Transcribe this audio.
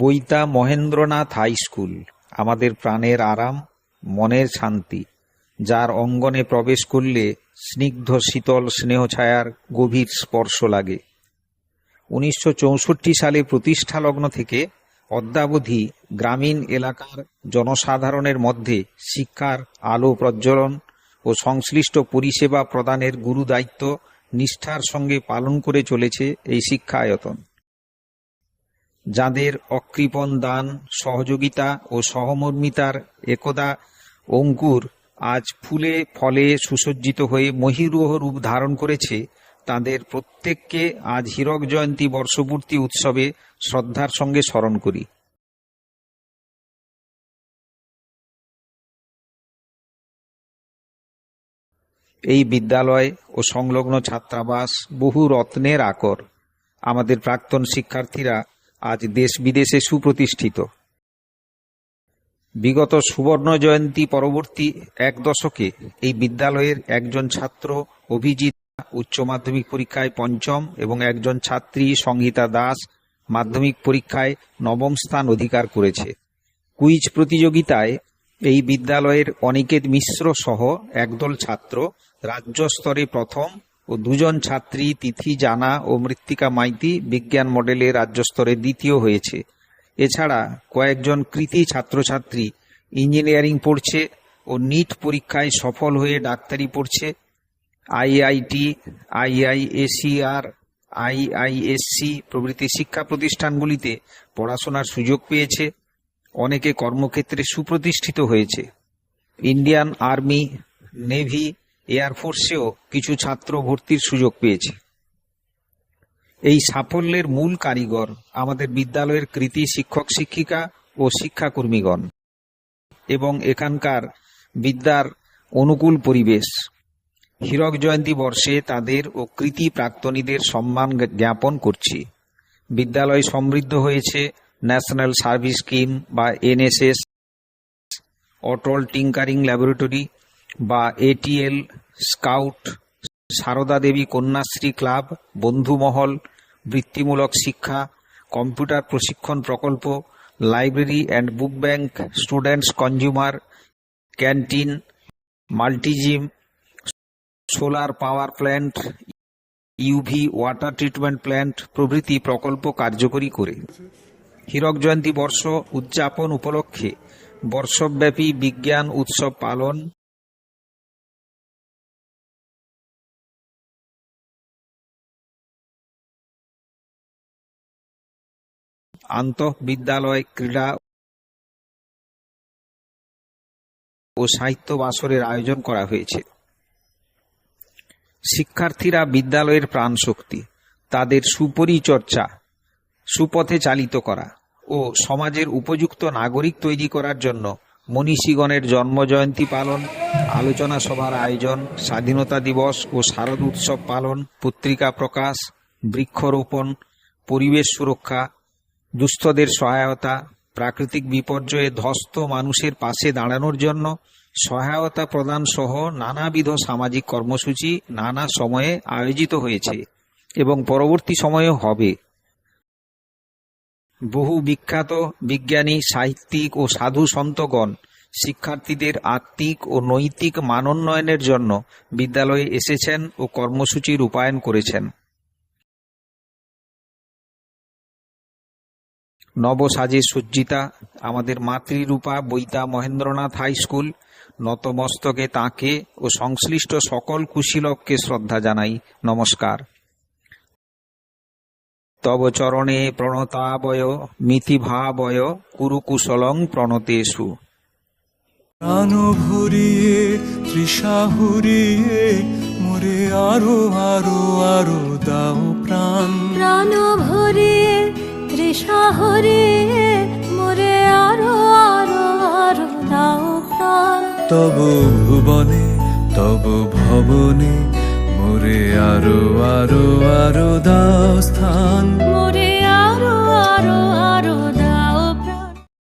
বইতা Mahendranath high school, আমাদের প্রাণের আরাম, মনের শান্তি, যার অঙ্গনে প্রবেশ করলে স্নিগ্ধ শীতল স্নেহছায়ার গভীর স্পর্শ লাগে। উনিশশো চৌষট্টি সালে প্রতিষ্ঠালগ্ন থেকে অদ্যাবধি গ্রামীণ এলাকার জনসাধারণের মধ্যে শিক্ষার আলো প্রজ্বলন ও সংশ্লিষ্ট পরিষেবা প্রদানের গুরুদায়িত্ব নিষ্ঠার সঙ্গে পালন করে চলেছে এই শিক্ষায়তন। যাদের অকৃপণ দান, সহযোগিতা ও সহমর্মিতার একদা অঙ্কুর আজ ফুলে ফলে সুসজ্জিত হয়ে মহিরুহ রূপ ধারণ করেছে, তাদের প্রত্যেককে আজ হীরক জয়ন্তী বর্ষপূর্তি উৎসবে শ্রদ্ধার সঙ্গে স্মরণ করি। এই বিদ্যালয় ও সংলগ্ন ছাত্রাবাস বহু রত্নের আকর। আমাদের প্রাক্তন শিক্ষার্থীরা আজ দেশ বিদেশে সুপ্রতিষ্ঠিত। বিগত সুবর্ণ জয়ন্তী পরবর্তী এক দশকে এই বিদ্যালয়ের একজন ছাত্র অভিজিৎ উচ্চ মাধ্যমিক পরীক্ষায় পঞ্চম এবং একজন ছাত্রী সংহিতা দাস মাধ্যমিক পরীক্ষায় নবম স্থান অধিকার করেছে। কুইজ প্রতিযোগিতায় এই বিদ্যালয়ের অনিকেত মিশ্র সহ একদল ছাত্র রাজ্য স্তরে প্রথম ও দুজন ছাত্রী, তিথি, জানা ও মৃত্তিকা মাইতি বিজ্ঞান মডেলে রাজ্য স্তরে দ্বিতীয় হয়েছে। এছাড়া কয়েকজন কৃতি ছাত্রছাত্রী ইঞ্জিনিয়ারিং পড়ছে ও নিট পরীক্ষায় সফল হয়ে ডাক্তারি পড়ছে। আইআইটি আইআইএসিআর আইআইএসসি প্রভৃতি শিক্ষা প্রতিষ্ঠানগুলিতে পড়াশোনার সুযোগ পেয়েছে। অনেকে কর্মক্ষেত্রে সুপ্রতিষ্ঠিত হয়েছে। ইন্ডিয়ান আর্মি, নেভি এয়ারফোর্সেও কিছু ছাত্র ভর্তির সুযোগ পেয়েছে। এই সাফল্যের মূল কারিগর আমাদের বিদ্যালয়ের কৃতি শিক্ষক শিক্ষিকা ও শিক্ষাকর্মীগণ এবং এখানকার বিদ্যার অনুকূল পরিবেশ। হীরক জয়ন্তী বর্ষে তাদের ও কৃতি প্রাক্তনীদের সম্মান জ্ঞাপন করছি। বিদ্যালয় সমৃদ্ধ হয়েছে, ন্যাশনাল সার্ভিস স্কিম বা এনএসএস, অটল টিঙ্কারিং ল্যাবরেটরি বা ATL scout, Sarada Devi Kanyashree club, বন্ধুমহল, বৃত্তিমূলক শিক্ষা, কম্পিউটার প্রশিক্ষণ প্রকল্প, library and book bank, students consumer, canteen, multigym, solar power plant UV water treatment plant প্রভৃতি প্রকল্প কার্যকরী করে। হীরক জয়ন্তী বর্ষ উদযাপন উপলক্ষে বর্ষব্যাপী বিজ্ঞান উৎসব পালন আন্তঃবিদ্যালয় ক্রীড়া ও সাহিত্য বাসরের আয়োজন করা হয়েছে। শিক্ষার্থীরা বিদ্যালয়ের প্রাণশক্তি, তাদের সুপরিচর্চা, সুপথে চালিত করা ও সমাজের উপযুক্ত নাগরিক তৈরি করার জন্য মনীষীগণের জন্মজয়ন্তী পালন, আলোচনা সভার আয়োজন, স্বাধীনতা দিবস ও শারদ উৎসব পালন, পত্রিকা প্রকাশ, বৃক্ষরোপণ, পরিবেশ সুরক্ষা দুস্থদের সহায়তা, প্রাকৃতিক বিপর্যয়ে ধ্বস্ত মানুষের পাশে দাঁড়ানোর জন্য সহায়তা প্রদান সহ নানাবিধ সামাজিক কর্মসূচি নানা সময়ে আয়োজিত হয়েছে এবং পরবর্তী সময়েও হবে। বহু বিখ্যাত বিজ্ঞানী, সাহিত্যিক ও সাধু সন্তগণ শিক্ষার্থীদের আত্মিক ও নৈতিক মানোন্নয়নের জন্য বিদ্যালয়ে এসেছেন ও কর্মসূচি রূপায়ণ করেছেন। নবসাজে সজ্জিতা আমাদের মাতৃরূপা বইতা মহেন্দ্রনাথ হাই স্কুল নতমস্তকে তাকে ও সংশ্লিষ্ট সকল কুশীলবকে শ্রদ্ধা জানাই। নমস্কার। তব চরণে প্রণতাবয় মিতিভাবয় কুরুকুশলং প্রণতেষু। প্রাণ ভরিয়ে তৃষা হুরিয়ে মোরে আরও আরও আরও দাও প্রাণ। প্রাণ ভরিয়ে তব ভুবনে তব ভবনে মোরে আরও আরও আরও দাও স্থান। মোরে আরও আরও আরও